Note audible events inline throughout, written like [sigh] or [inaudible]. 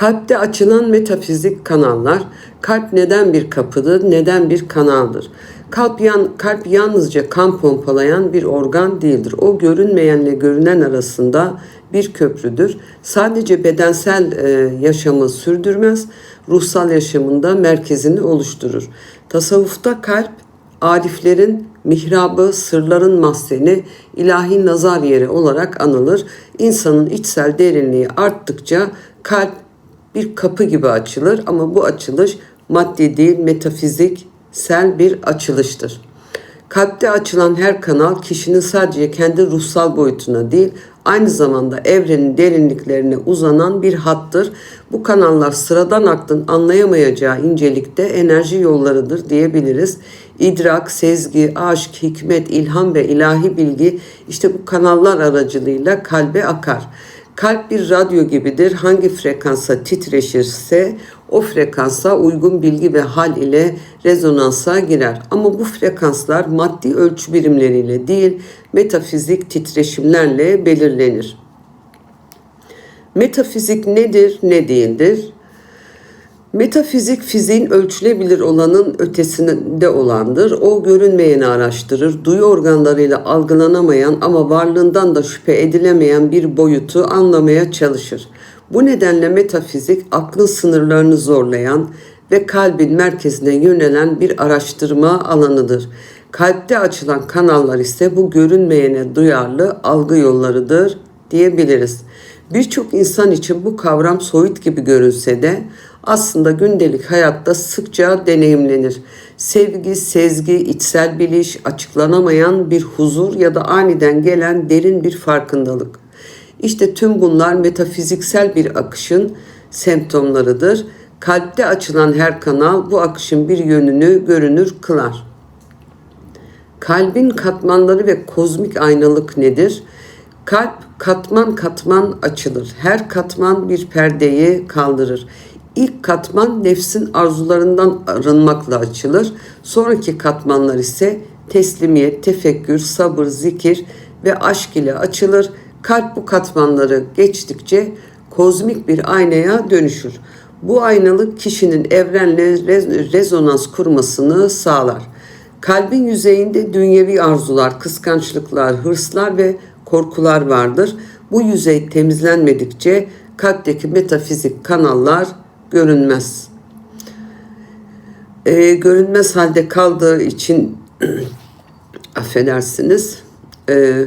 Kalpte açılan metafizik kanallar, kalp neden bir kapıdır, neden bir kanaldır? Kalp, yan, kalp yalnızca kan pompalayan bir organ değildir. O görünmeyenle görünen arasında bir köprüdür. Sadece bedensel e, yaşamı sürdürmez, ruhsal yaşamında merkezini oluşturur. Tasavvufta kalp, ariflerin mihrabı, sırların mahzeni, ilahi nazar yeri olarak anılır. İnsanın içsel derinliği arttıkça kalp bir kapı gibi açılır ama bu açılış maddi değil metafiziksel bir açılıştır. Kalpte açılan her kanal kişinin sadece kendi ruhsal boyutuna değil aynı zamanda evrenin derinliklerine uzanan bir hattır. Bu kanallar sıradan aklın anlayamayacağı incelikte enerji yollarıdır diyebiliriz. İdrak, sezgi, aşk, hikmet, ilham ve ilahi bilgi işte bu kanallar aracılığıyla kalbe akar. Kalp bir radyo gibidir. Hangi frekansa titreşirse o frekansa uygun bilgi ve hal ile rezonansa girer. Ama bu frekanslar maddi ölçü birimleriyle değil, metafizik titreşimlerle belirlenir. Metafizik nedir, ne değildir? Metafizik fiziğin ölçülebilir olanın ötesinde olandır. O görünmeyeni araştırır. Duyu organlarıyla algılanamayan ama varlığından da şüphe edilemeyen bir boyutu anlamaya çalışır. Bu nedenle metafizik aklın sınırlarını zorlayan ve kalbin merkezine yönelen bir araştırma alanıdır. Kalpte açılan kanallar ise bu görünmeyene duyarlı algı yollarıdır diyebiliriz. Birçok insan için bu kavram soyut gibi görünse de aslında gündelik hayatta sıkça deneyimlenir. Sevgi, sezgi, içsel biliş, açıklanamayan bir huzur ya da aniden gelen derin bir farkındalık. İşte tüm bunlar metafiziksel bir akışın semptomlarıdır. Kalpte açılan her kanal bu akışın bir yönünü görünür kılar. Kalbin katmanları ve kozmik aynalık nedir? Kalp katman katman açılır. Her katman bir perdeyi kaldırır. İlk katman nefsin arzularından arınmakla açılır. Sonraki katmanlar ise teslimiyet, tefekkür, sabır, zikir ve aşk ile açılır. Kalp bu katmanları geçtikçe kozmik bir aynaya dönüşür. Bu aynalık kişinin evrenle rezonans kurmasını sağlar. Kalbin yüzeyinde dünyevi arzular, kıskançlıklar, hırslar ve korkular vardır. Bu yüzey temizlenmedikçe kalpteki metafizik kanallar görünmez. Ee, görünmez halde kaldığı için [clears throat] affedersiniz. Ee,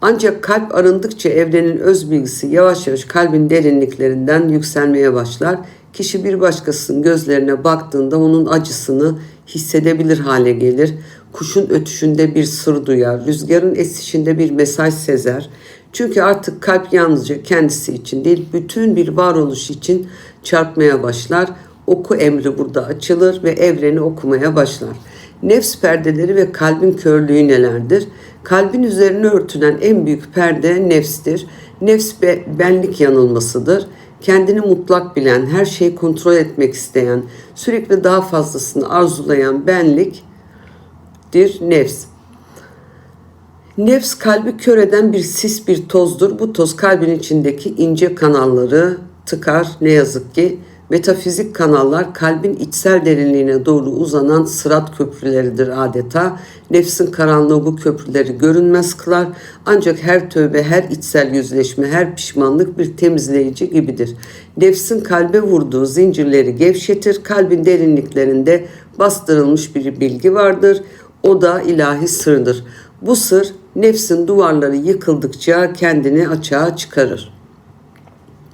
ancak kalp arındıkça evrenin öz bilgisi yavaş yavaş kalbin derinliklerinden yükselmeye başlar. Kişi bir başkasının gözlerine baktığında onun acısını hissedebilir hale gelir. Kuşun ötüşünde bir sır duyar, rüzgarın esişinde bir mesaj sezer. Çünkü artık kalp yalnızca kendisi için değil, bütün bir varoluş için çarpmaya başlar. Oku emri burada açılır ve evreni okumaya başlar. Nefs perdeleri ve kalbin körlüğü nelerdir? Kalbin üzerine örtülen en büyük perde nefstir. Nefs be, benlik yanılmasıdır. Kendini mutlak bilen, her şeyi kontrol etmek isteyen, sürekli daha fazlasını arzulayan benliktir nefs. Nefs kalbi kör eden bir sis bir tozdur. Bu toz kalbin içindeki ince kanalları tıkar ne yazık ki. Metafizik kanallar kalbin içsel derinliğine doğru uzanan sırat köprüleridir adeta. Nefsin karanlığı bu köprüleri görünmez kılar. Ancak her tövbe, her içsel yüzleşme, her pişmanlık bir temizleyici gibidir. Nefsin kalbe vurduğu zincirleri gevşetir. Kalbin derinliklerinde bastırılmış bir bilgi vardır. O da ilahi sırdır. Bu sır nefsin duvarları yıkıldıkça kendini açığa çıkarır.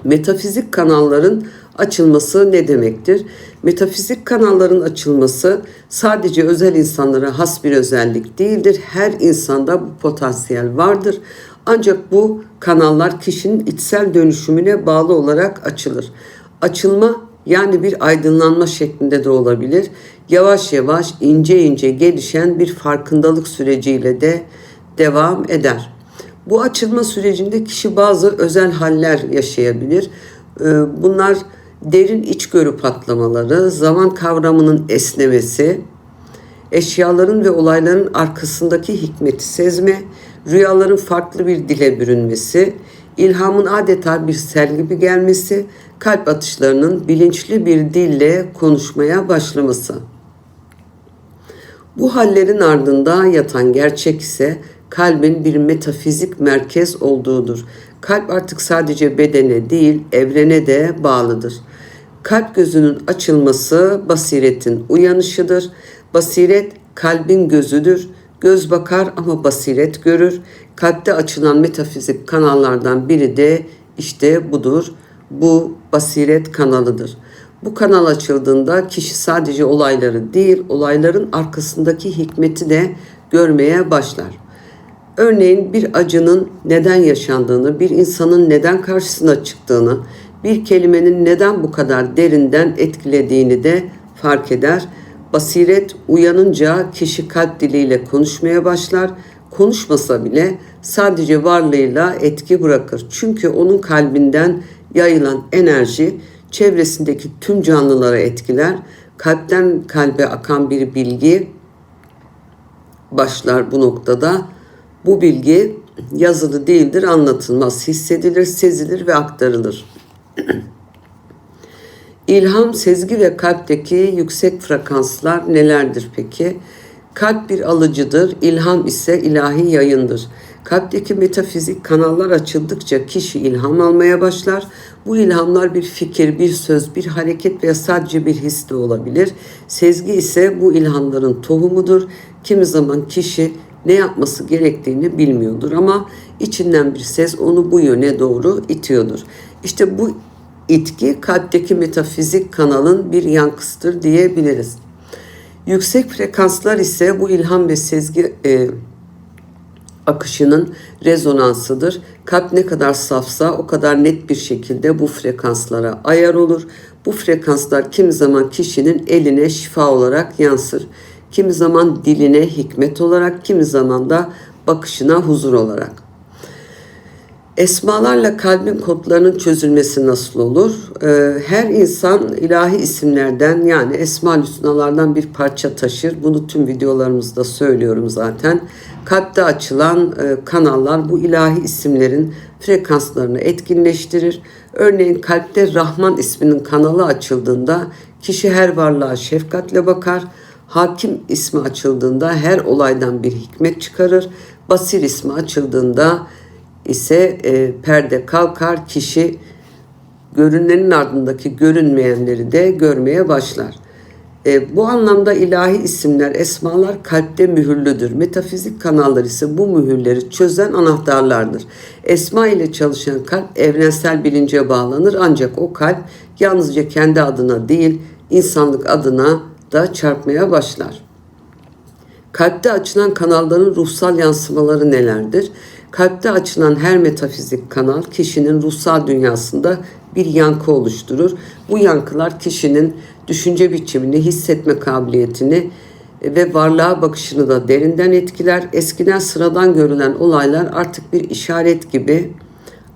Metafizik kanalların açılması ne demektir? Metafizik kanalların açılması sadece özel insanlara has bir özellik değildir. Her insanda bu potansiyel vardır. Ancak bu kanallar kişinin içsel dönüşümüne bağlı olarak açılır. Açılma yani bir aydınlanma şeklinde de olabilir. Yavaş yavaş ince ince gelişen bir farkındalık süreciyle de devam eder. Bu açılma sürecinde kişi bazı özel haller yaşayabilir. Ee, bunlar derin içgörü patlamaları, zaman kavramının esnemesi, eşyaların ve olayların arkasındaki hikmeti sezme, rüyaların farklı bir dile bürünmesi, İlhamın adeta bir sel gibi gelmesi, kalp atışlarının bilinçli bir dille konuşmaya başlaması. Bu hallerin ardında yatan gerçek ise kalbin bir metafizik merkez olduğudur. Kalp artık sadece bedene değil, evrene de bağlıdır. Kalp gözünün açılması basiretin uyanışıdır. Basiret kalbin gözüdür. Göz bakar ama basiret görür. Kalpte açılan metafizik kanallardan biri de işte budur. Bu basiret kanalıdır. Bu kanal açıldığında kişi sadece olayları değil, olayların arkasındaki hikmeti de görmeye başlar. Örneğin bir acının neden yaşandığını, bir insanın neden karşısına çıktığını, bir kelimenin neden bu kadar derinden etkilediğini de fark eder. Basiret uyanınca kişi kalp diliyle konuşmaya başlar. Konuşmasa bile sadece varlığıyla etki bırakır. Çünkü onun kalbinden yayılan enerji çevresindeki tüm canlılara etkiler. Kalpten kalbe akan bir bilgi başlar bu noktada. Bu bilgi yazılı değildir, anlatılmaz, hissedilir, sezilir ve aktarılır. [clears throat] İlham, sezgi ve kalpteki yüksek frekanslar nelerdir peki? Kalp bir alıcıdır, ilham ise ilahi yayındır. Kalpteki metafizik kanallar açıldıkça kişi ilham almaya başlar. Bu ilhamlar bir fikir, bir söz, bir hareket veya sadece bir his de olabilir. Sezgi ise bu ilhamların tohumudur. Kimi zaman kişi ne yapması gerektiğini bilmiyordur ama içinden bir ses onu bu yöne doğru itiyordur. İşte bu itki kalpteki metafizik kanalın bir yankısıdır diyebiliriz. Yüksek frekanslar ise bu ilham ve sezgi e, akışının rezonansıdır. Kalp ne kadar safsa o kadar net bir şekilde bu frekanslara ayar olur. Bu frekanslar kimi zaman kişinin eline şifa olarak yansır. Kimi zaman diline hikmet olarak, kimi zaman da bakışına huzur olarak. Esmalarla kalbin kodlarının çözülmesi nasıl olur? Ee, her insan ilahi isimlerden yani esma hüsnalardan bir parça taşır. Bunu tüm videolarımızda söylüyorum zaten. Kalpte açılan e, kanallar bu ilahi isimlerin frekanslarını etkinleştirir. Örneğin kalpte Rahman isminin kanalı açıldığında kişi her varlığa şefkatle bakar. Hakim ismi açıldığında her olaydan bir hikmet çıkarır. Basir ismi açıldığında ise e, perde kalkar, kişi görünenin ardındaki görünmeyenleri de görmeye başlar. E, bu anlamda ilahi isimler, esmalar kalpte mühürlüdür. Metafizik kanallar ise bu mühürleri çözen anahtarlardır. Esma ile çalışan kalp evrensel bilince bağlanır ancak o kalp yalnızca kendi adına değil, insanlık adına da çarpmaya başlar. Kalpte açılan kanalların ruhsal yansımaları nelerdir? Kalpte açılan her metafizik kanal kişinin ruhsal dünyasında bir yankı oluşturur. Bu yankılar kişinin düşünce biçimini, hissetme kabiliyetini ve varlığa bakışını da derinden etkiler. Eskiden sıradan görülen olaylar artık bir işaret gibi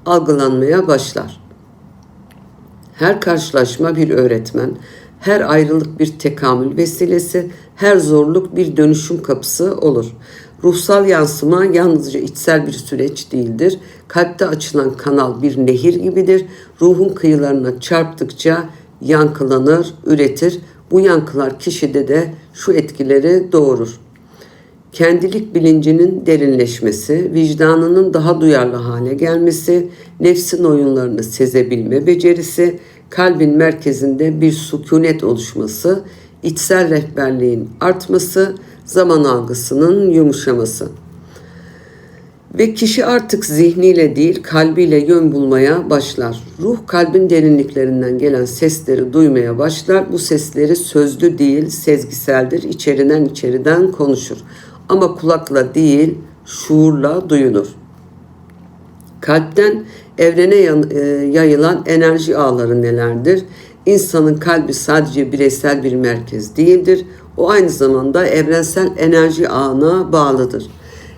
algılanmaya başlar. Her karşılaşma bir öğretmen, her ayrılık bir tekamül vesilesi, her zorluk bir dönüşüm kapısı olur. Ruhsal yansıma yalnızca içsel bir süreç değildir. Kalpte açılan kanal bir nehir gibidir. Ruhun kıyılarına çarptıkça yankılanır, üretir. Bu yankılar kişide de şu etkileri doğurur. Kendilik bilincinin derinleşmesi, vicdanının daha duyarlı hale gelmesi, nefsin oyunlarını sezebilme becerisi, kalbin merkezinde bir sükunet oluşması, içsel rehberliğin artması, zaman algısının yumuşaması. Ve kişi artık zihniyle değil kalbiyle yön bulmaya başlar. Ruh kalbin derinliklerinden gelen sesleri duymaya başlar. Bu sesleri sözlü değil sezgiseldir. İçeriden içeriden konuşur. Ama kulakla değil şuurla duyulur. Kalpten evrene e, yayılan enerji ağları nelerdir? İnsanın kalbi sadece bireysel bir merkez değildir. O aynı zamanda evrensel enerji ağına bağlıdır.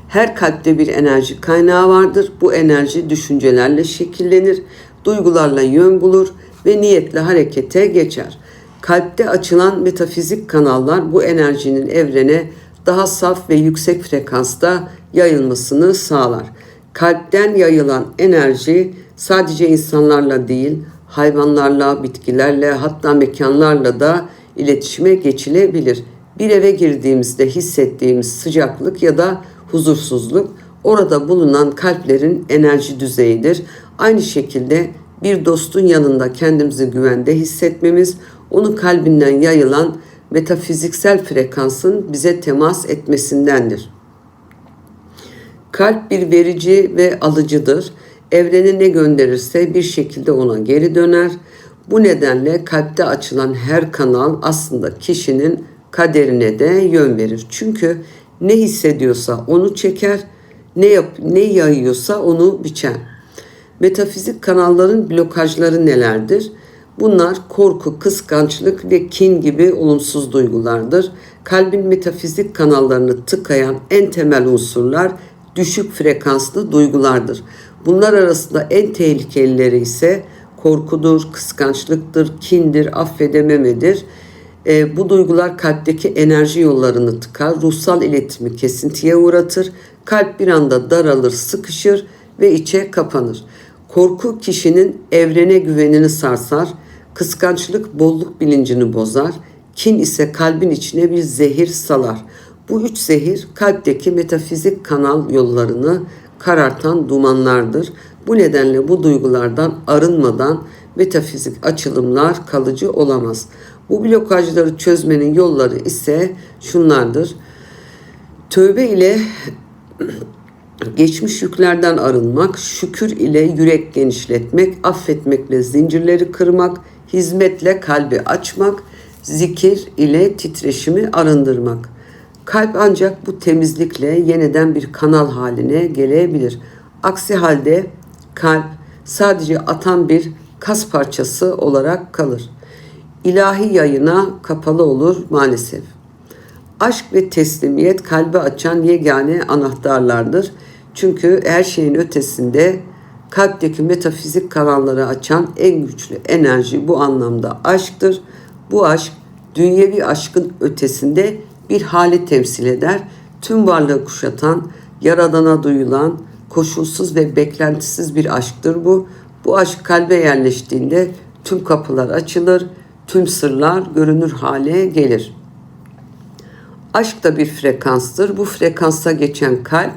Her kalpte bir enerji kaynağı vardır. Bu enerji düşüncelerle şekillenir, duygularla yön bulur ve niyetle harekete geçer. Kalpte açılan metafizik kanallar bu enerjinin evrene daha saf ve yüksek frekansta yayılmasını sağlar. Kalpten yayılan enerji sadece insanlarla değil, hayvanlarla, bitkilerle, hatta mekanlarla da iletişime geçilebilir. Bir eve girdiğimizde hissettiğimiz sıcaklık ya da huzursuzluk orada bulunan kalplerin enerji düzeyidir. Aynı şekilde bir dostun yanında kendimizi güvende hissetmemiz, onun kalbinden yayılan metafiziksel frekansın bize temas etmesindendir. Kalp bir verici ve alıcıdır. Evrene ne gönderirse bir şekilde ona geri döner. Bu nedenle kalpte açılan her kanal aslında kişinin kaderine de yön verir. Çünkü ne hissediyorsa onu çeker, ne yap ne yayıyorsa onu biçer. Metafizik kanalların blokajları nelerdir? Bunlar korku, kıskançlık ve kin gibi olumsuz duygulardır. Kalbin metafizik kanallarını tıkayan en temel unsurlar düşük frekanslı duygulardır. Bunlar arasında en tehlikelileri ise korkudur, kıskançlıktır, kindir, affedememedir. E, bu duygular kalpteki enerji yollarını tıkar, ruhsal iletimi kesintiye uğratır, kalp bir anda daralır, sıkışır ve içe kapanır. Korku kişinin evrene güvenini sarsar, kıskançlık bolluk bilincini bozar, kin ise kalbin içine bir zehir salar. Bu üç zehir kalpteki metafizik kanal yollarını karartan dumanlardır. Bu nedenle bu duygulardan arınmadan metafizik açılımlar kalıcı olamaz. Bu blokajları çözmenin yolları ise şunlardır. Tövbe ile geçmiş yüklerden arınmak, şükür ile yürek genişletmek, affetmekle zincirleri kırmak, hizmetle kalbi açmak, zikir ile titreşimi arındırmak. Kalp ancak bu temizlikle yeniden bir kanal haline gelebilir. Aksi halde kalp sadece atan bir kas parçası olarak kalır. İlahi yayına kapalı olur maalesef. Aşk ve teslimiyet kalbi açan yegane anahtarlardır. Çünkü her şeyin ötesinde kalpteki metafizik kanalları açan en güçlü enerji bu anlamda aşktır. Bu aşk dünyevi aşkın ötesinde bir hali temsil eder. Tüm varlığı kuşatan, yaradana duyulan, koşulsuz ve beklentisiz bir aşktır bu. Bu aşk kalbe yerleştiğinde tüm kapılar açılır, tüm sırlar görünür hale gelir. Aşk da bir frekanstır. Bu frekansa geçen kalp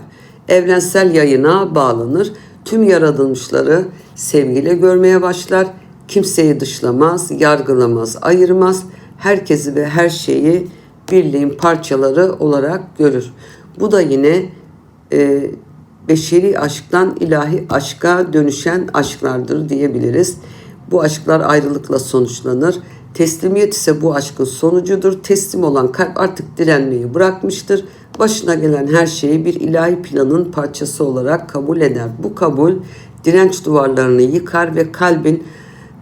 evrensel yayına bağlanır. Tüm yaratılmışları sevgiyle görmeye başlar. Kimseyi dışlamaz, yargılamaz, ayırmaz. Herkesi ve her şeyi birliğin parçaları olarak görür. Bu da yine e, beşeri aşktan ilahi aşka dönüşen aşklardır diyebiliriz. Bu aşklar ayrılıkla sonuçlanır. Teslimiyet ise bu aşkın sonucudur. Teslim olan kalp artık direnmeyi bırakmıştır. Başına gelen her şeyi bir ilahi planın parçası olarak kabul eder. Bu kabul direnç duvarlarını yıkar ve kalbin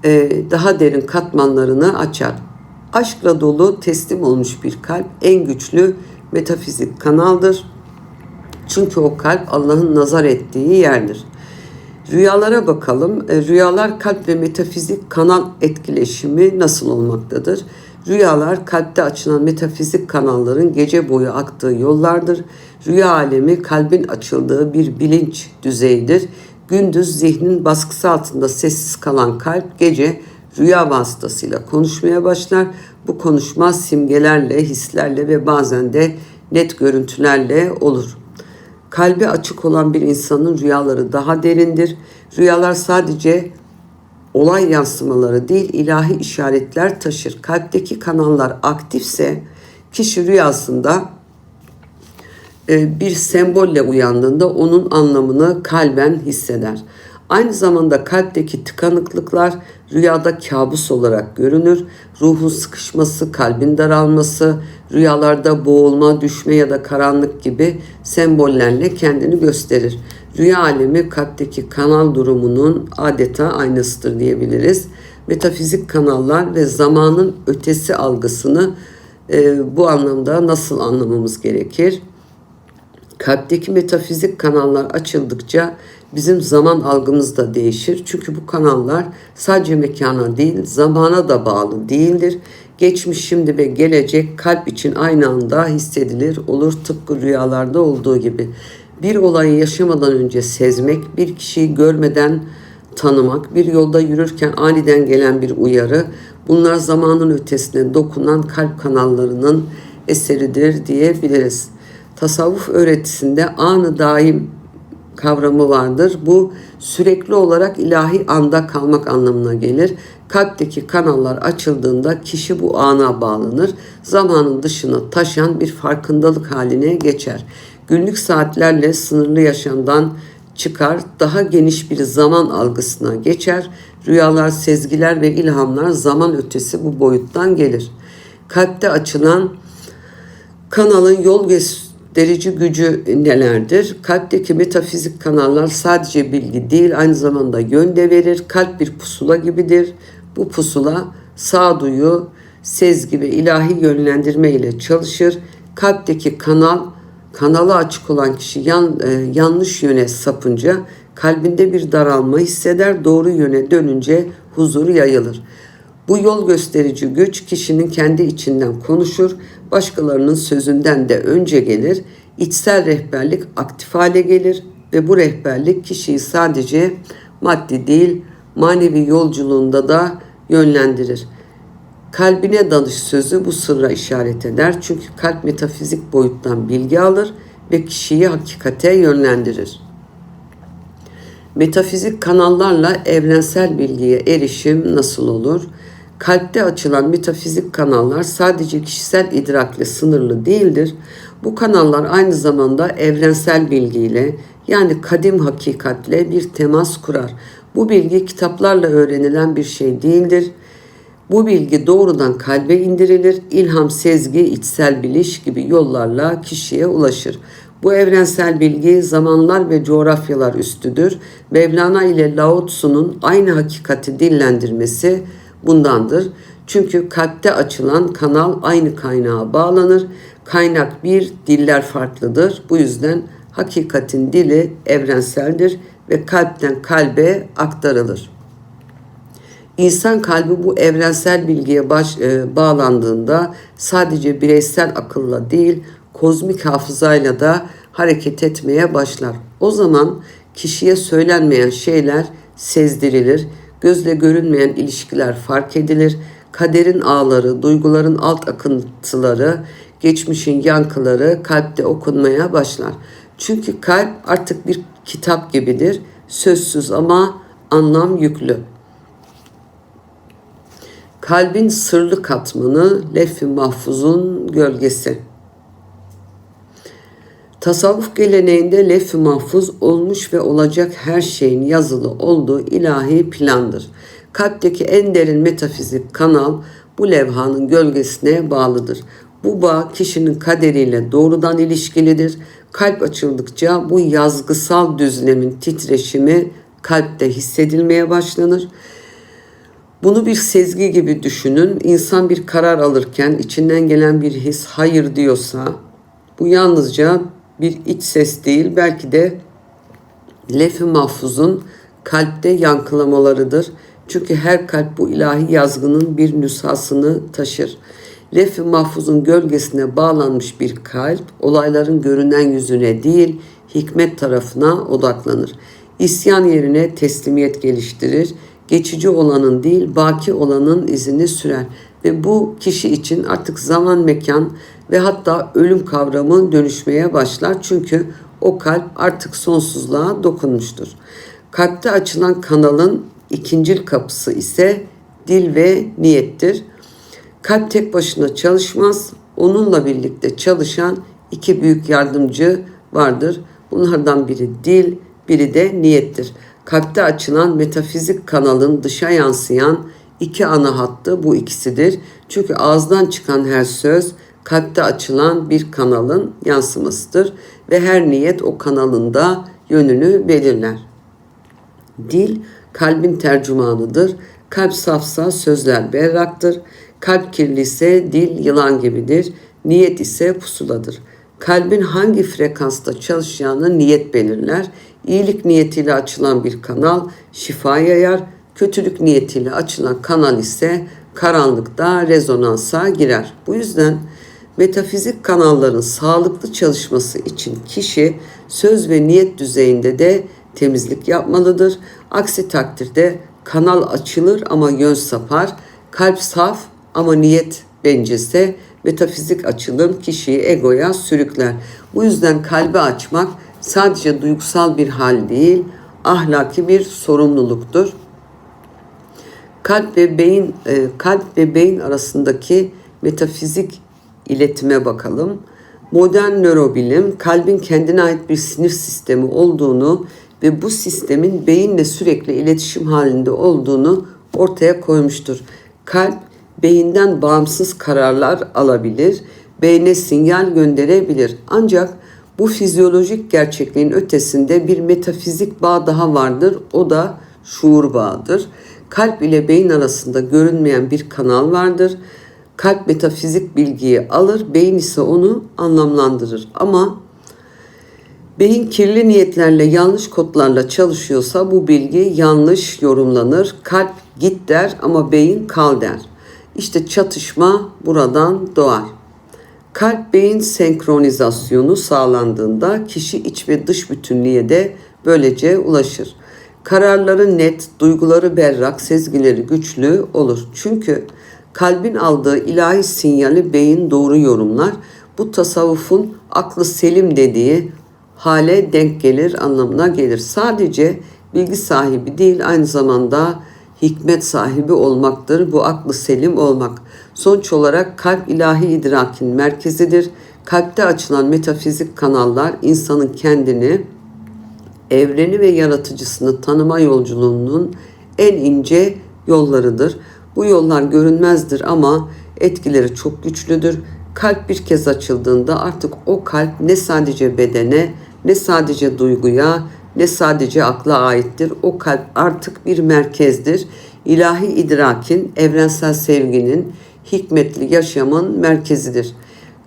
e, daha derin katmanlarını açar. Aşkla dolu teslim olmuş bir kalp en güçlü metafizik kanaldır. Çünkü o kalp Allah'ın nazar ettiği yerdir. Rüyalara bakalım. E, rüyalar kalp ve metafizik kanal etkileşimi nasıl olmaktadır? Rüyalar kalpte açılan metafizik kanalların gece boyu aktığı yollardır. Rüya alemi kalbin açıldığı bir bilinç düzeyidir. Gündüz zihnin baskısı altında sessiz kalan kalp gece rüya vasıtasıyla konuşmaya başlar. Bu konuşma simgelerle, hislerle ve bazen de net görüntülerle olur. Kalbi açık olan bir insanın rüyaları daha derindir. Rüyalar sadece olay yansımaları değil ilahi işaretler taşır. Kalpteki kanallar aktifse kişi rüyasında e, bir sembolle uyandığında onun anlamını kalben hisseder. Aynı zamanda kalpteki tıkanıklıklar rüyada kabus olarak görünür. Ruhun sıkışması, kalbin daralması, rüyalarda boğulma, düşme ya da karanlık gibi sembollerle kendini gösterir. Rüya alemi kalpteki kanal durumunun adeta aynasıdır diyebiliriz. Metafizik kanallar ve zamanın ötesi algısını e, bu anlamda nasıl anlamamız gerekir? Kalpteki metafizik kanallar açıldıkça bizim zaman algımız da değişir. Çünkü bu kanallar sadece mekana değil, zamana da bağlı değildir. Geçmiş, şimdi ve gelecek kalp için aynı anda hissedilir olur tıpkı rüyalarda olduğu gibi. Bir olayı yaşamadan önce sezmek, bir kişiyi görmeden tanımak, bir yolda yürürken aniden gelen bir uyarı, bunlar zamanın ötesine dokunan kalp kanallarının eseridir diyebiliriz. Tasavvuf öğretisinde anı daim kavramı vardır. Bu sürekli olarak ilahi anda kalmak anlamına gelir. Kalpteki kanallar açıldığında kişi bu ana bağlanır. Zamanın dışına taşan bir farkındalık haline geçer. Günlük saatlerle sınırlı yaşamdan çıkar, daha geniş bir zaman algısına geçer. Rüyalar, sezgiler ve ilhamlar zaman ötesi bu boyuttan gelir. Kalpte açılan kanalın yol gösterici gücü nelerdir? Kalpteki metafizik kanallar sadece bilgi değil, aynı zamanda yön de verir. Kalp bir pusula gibidir. Bu pusula sağduyu, sezgi ve ilahi yönlendirme ile çalışır. Kalpteki kanal, kanala açık olan kişi yan, e, yanlış yöne sapınca kalbinde bir daralma hisseder, doğru yöne dönünce huzur yayılır. Bu yol gösterici güç kişinin kendi içinden konuşur, başkalarının sözünden de önce gelir. İçsel rehberlik aktif hale gelir ve bu rehberlik kişiyi sadece maddi değil manevi yolculuğunda da yönlendirir. Kalbine danış sözü bu sırra işaret eder. Çünkü kalp metafizik boyuttan bilgi alır ve kişiyi hakikate yönlendirir. Metafizik kanallarla evrensel bilgiye erişim nasıl olur? Kalpte açılan metafizik kanallar sadece kişisel idrakle sınırlı değildir. Bu kanallar aynı zamanda evrensel bilgiyle yani kadim hakikatle bir temas kurar. Bu bilgi kitaplarla öğrenilen bir şey değildir. Bu bilgi doğrudan kalbe indirilir, ilham, sezgi, içsel biliş gibi yollarla kişiye ulaşır. Bu evrensel bilgi zamanlar ve coğrafyalar üstüdür. Mevlana ile Lao Tzu'nun aynı hakikati dillendirmesi bundandır. Çünkü kalpte açılan kanal aynı kaynağa bağlanır. Kaynak bir, diller farklıdır. Bu yüzden hakikatin dili evrenseldir ve kalpten kalbe aktarılır. İnsan kalbi bu evrensel bilgiye baş, e, bağlandığında sadece bireysel akılla değil, kozmik hafızayla da hareket etmeye başlar. O zaman kişiye söylenmeyen şeyler sezdirilir, gözle görünmeyen ilişkiler fark edilir, kaderin ağları, duyguların alt akıntıları, geçmişin yankıları kalpte okunmaya başlar. Çünkü kalp artık bir kitap gibidir, sözsüz ama anlam yüklü. Kalbin sırlı katmanı lef-i mahfuzun gölgesi. Tasavvuf geleneğinde lef-i mahfuz olmuş ve olacak her şeyin yazılı olduğu ilahi plandır. Kalpteki en derin metafizik kanal bu levhanın gölgesine bağlıdır. Bu bağ kişinin kaderiyle doğrudan ilişkilidir. Kalp açıldıkça bu yazgısal düzlemin titreşimi kalpte hissedilmeye başlanır. Bunu bir sezgi gibi düşünün. İnsan bir karar alırken içinden gelen bir his hayır diyorsa bu yalnızca bir iç ses değil belki de lef-i mahfuzun kalpte yankılamalarıdır. Çünkü her kalp bu ilahi yazgının bir nüshasını taşır. Lef-i mahfuzun gölgesine bağlanmış bir kalp olayların görünen yüzüne değil hikmet tarafına odaklanır. İsyan yerine teslimiyet geliştirir. Geçici olanın değil baki olanın izini sürer. Ve bu kişi için artık zaman mekan ve hatta ölüm kavramı dönüşmeye başlar. Çünkü o kalp artık sonsuzluğa dokunmuştur. Kalpte açılan kanalın ikincil kapısı ise dil ve niyettir. Kalp tek başına çalışmaz. Onunla birlikte çalışan iki büyük yardımcı vardır. Bunlardan biri dil, biri de niyettir. Kalpte açılan metafizik kanalın dışa yansıyan iki ana hattı bu ikisidir. Çünkü ağızdan çıkan her söz kalpte açılan bir kanalın yansımasıdır ve her niyet o kanalında yönünü belirler. Dil kalbin tercümanıdır. Kalp safsa sözler berraktır. Kalp kirli ise dil yılan gibidir. Niyet ise pusuladır. Kalbin hangi frekansta çalışacağını niyet belirler. İyilik niyetiyle açılan bir kanal şifa yayar. Kötülük niyetiyle açılan kanal ise karanlıkta rezonansa girer. Bu yüzden Metafizik kanalların sağlıklı çalışması için kişi söz ve niyet düzeyinde de temizlik yapmalıdır. Aksi takdirde kanal açılır ama yön sapar. Kalp saf ama niyet bencilse metafizik açılım kişiyi egoya sürükler. Bu yüzden kalbi açmak sadece duygusal bir hal değil, ahlaki bir sorumluluktur. Kalp ve beyin e, kalp ve beyin arasındaki metafizik iletime bakalım. Modern nörobilim kalbin kendine ait bir sinir sistemi olduğunu ve bu sistemin beyinle sürekli iletişim halinde olduğunu ortaya koymuştur. Kalp beyinden bağımsız kararlar alabilir, beyne sinyal gönderebilir. Ancak bu fizyolojik gerçekliğin ötesinde bir metafizik bağ daha vardır. O da şuur bağıdır. Kalp ile beyin arasında görünmeyen bir kanal vardır. Kalp metafizik bilgiyi alır, beyin ise onu anlamlandırır. Ama beyin kirli niyetlerle, yanlış kodlarla çalışıyorsa bu bilgi yanlış yorumlanır. Kalp git der ama beyin kal der. İşte çatışma buradan doğar. Kalp beyin senkronizasyonu sağlandığında kişi iç ve dış bütünlüğe de böylece ulaşır. Kararları net, duyguları berrak, sezgileri güçlü olur. Çünkü kalbin aldığı ilahi sinyali beyin doğru yorumlar. Bu tasavvufun aklı selim dediği hale denk gelir anlamına gelir. Sadece bilgi sahibi değil aynı zamanda hikmet sahibi olmaktır. Bu aklı selim olmak. Sonuç olarak kalp ilahi idrakin merkezidir. Kalpte açılan metafizik kanallar insanın kendini, evreni ve yaratıcısını tanıma yolculuğunun en ince yollarıdır. Bu yollar görünmezdir ama etkileri çok güçlüdür. Kalp bir kez açıldığında artık o kalp ne sadece bedene, ne sadece duyguya, ne sadece akla aittir. O kalp artık bir merkezdir. İlahi idrakin, evrensel sevginin, hikmetli yaşamın merkezidir.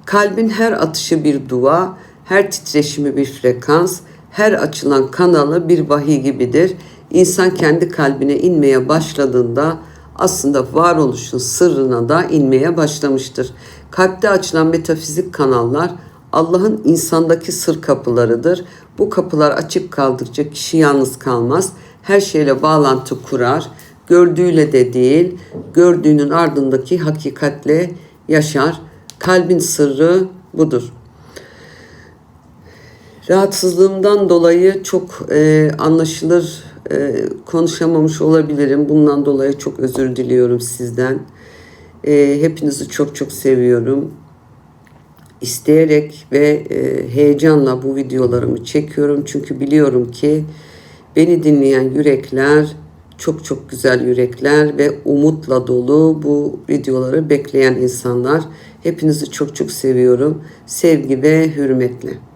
Kalbin her atışı bir dua, her titreşimi bir frekans, her açılan kanalı bir vahiy gibidir. İnsan kendi kalbine inmeye başladığında aslında varoluşun sırrına da inmeye başlamıştır. Kalpte açılan metafizik kanallar Allah'ın insandaki sır kapılarıdır. Bu kapılar açık kaldıkça kişi yalnız kalmaz. Her şeyle bağlantı kurar. Gördüğüyle de değil, gördüğünün ardındaki hakikatle yaşar. Kalbin sırrı budur. Rahatsızlığımdan dolayı çok e, anlaşılır e, konuşamamış olabilirim. Bundan dolayı çok özür diliyorum sizden. E, hepinizi çok çok seviyorum. İsteyerek ve e, heyecanla bu videolarımı çekiyorum. Çünkü biliyorum ki beni dinleyen yürekler çok çok güzel yürekler ve umutla dolu bu videoları bekleyen insanlar. Hepinizi çok çok seviyorum. Sevgi ve hürmetle.